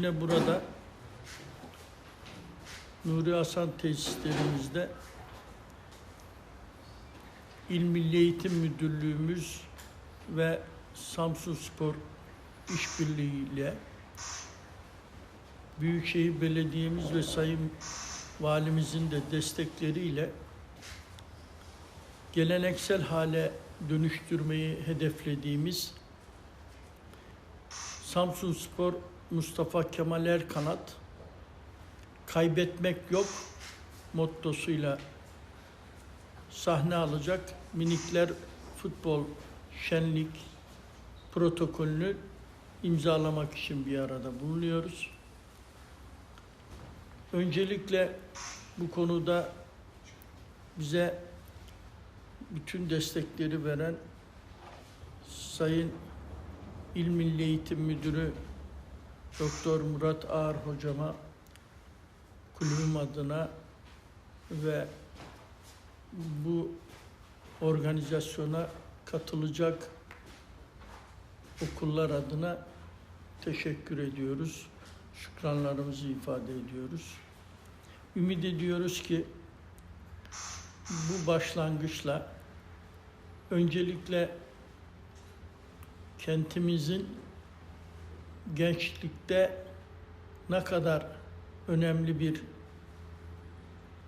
yine burada Nuri Hasan tesislerimizde İl Milli Eğitim Müdürlüğümüz ve Samsun Spor işbirliğiyle Büyükşehir Belediye'miz ve Sayın Valimizin de destekleriyle geleneksel hale dönüştürmeyi hedeflediğimiz Samsun Spor Mustafa Kemal Erkanat kaybetmek yok mottosuyla sahne alacak minikler futbol şenlik protokolünü imzalamak için bir arada bulunuyoruz. Öncelikle bu konuda bize bütün destekleri veren Sayın İl Milli Eğitim Müdürü Doktor Murat Ağar hocama kulübüm adına ve bu organizasyona katılacak okullar adına teşekkür ediyoruz. Şükranlarımızı ifade ediyoruz. Ümit ediyoruz ki bu başlangıçla öncelikle kentimizin gençlikte ne kadar önemli bir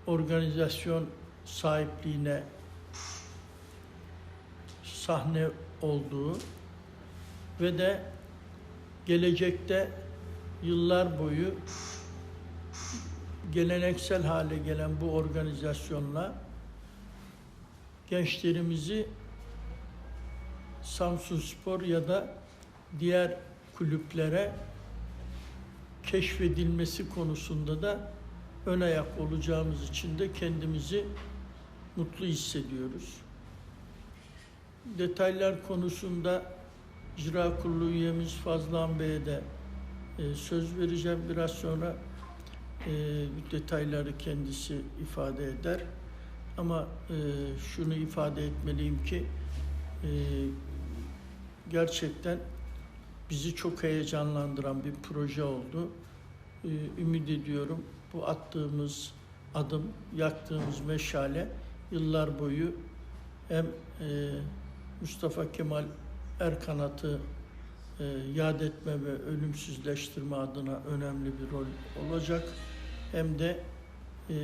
organizasyon sahipliğine sahne olduğu ve de gelecekte yıllar boyu geleneksel hale gelen bu organizasyonla gençlerimizi Samsun Spor ya da diğer kulüplere keşfedilmesi konusunda da ön ayak olacağımız için de kendimizi mutlu hissediyoruz. Detaylar konusunda icra kurulu üyemiz Fazlan Bey'e de e, söz vereceğim. Biraz sonra e, detayları kendisi ifade eder. Ama e, şunu ifade etmeliyim ki e, gerçekten bizi çok heyecanlandıran bir proje oldu. E, ümit ediyorum bu attığımız adım, yaktığımız meşale yıllar boyu hem e, Mustafa Kemal Erkanat'ı e, yad etme ve ölümsüzleştirme adına önemli bir rol olacak. Hem de e,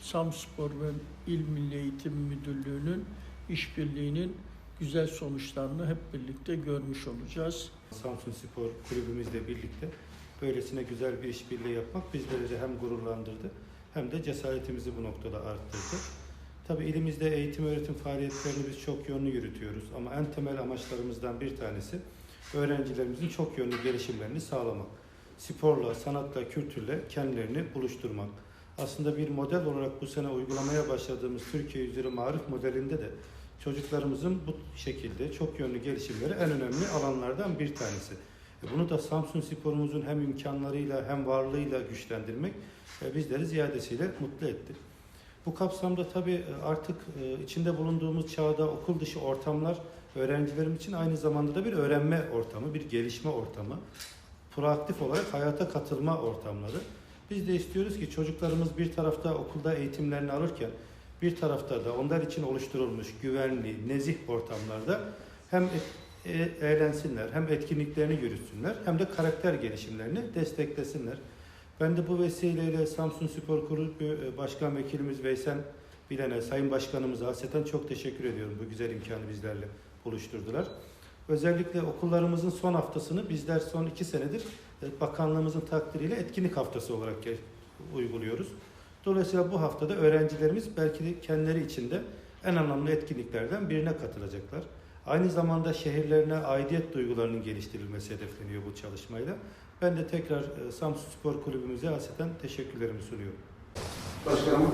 Samspor ve İl Milli Eğitim Müdürlüğü'nün işbirliğinin güzel sonuçlarını hep birlikte görmüş olacağız. Samsun Spor kulübümüzle birlikte böylesine güzel bir işbirliği yapmak bizleri de hem gururlandırdı hem de cesaretimizi bu noktada arttırdı. Tabii ilimizde eğitim öğretim faaliyetlerini biz çok yönlü yürütüyoruz ama en temel amaçlarımızdan bir tanesi öğrencilerimizin çok yönlü gelişimlerini sağlamak. Sporla, sanatla, kültürle kendilerini buluşturmak. Aslında bir model olarak bu sene uygulamaya başladığımız Türkiye Yüzyılı Marif modelinde de çocuklarımızın bu şekilde çok yönlü gelişimleri en önemli alanlardan bir tanesi. E, Bunu da Samsun sporumuzun hem imkanlarıyla hem varlığıyla güçlendirmek e, bizleri ziyadesiyle mutlu etti. Bu kapsamda tabii e, artık içinde bulunduğumuz çağda okul dışı ortamlar öğrencilerim için aynı zamanda da bir öğrenme ortamı, bir gelişme ortamı. Proaktif olarak hayata katılma ortamları. Biz de istiyoruz ki çocuklarımız bir tarafta okulda eğitimlerini alırken bir tarafta da onlar için oluşturulmuş güvenli, nezih ortamlarda hem e- eğlensinler, hem etkinliklerini yürütsünler, hem de karakter gelişimlerini desteklesinler. Ben de bu vesileyle Samsun Spor Kulübü e, Başkan Vekilimiz Veysel Bilen'e, Sayın Başkanımıza hasreten çok teşekkür ediyorum bu güzel imkanı bizlerle buluşturdular. Özellikle okullarımızın son haftasını bizler son iki senedir e, bakanlığımızın takdiriyle etkinlik haftası olarak uyguluyoruz. Dolayısıyla bu haftada öğrencilerimiz belki de kendileri içinde en anlamlı etkinliklerden birine katılacaklar. Aynı zamanda şehirlerine aidiyet duygularının geliştirilmesi hedefleniyor bu çalışmayla. Ben de tekrar e, Samsun Spor Kulübümüze hasreten teşekkürlerimi sunuyorum. Başkanım.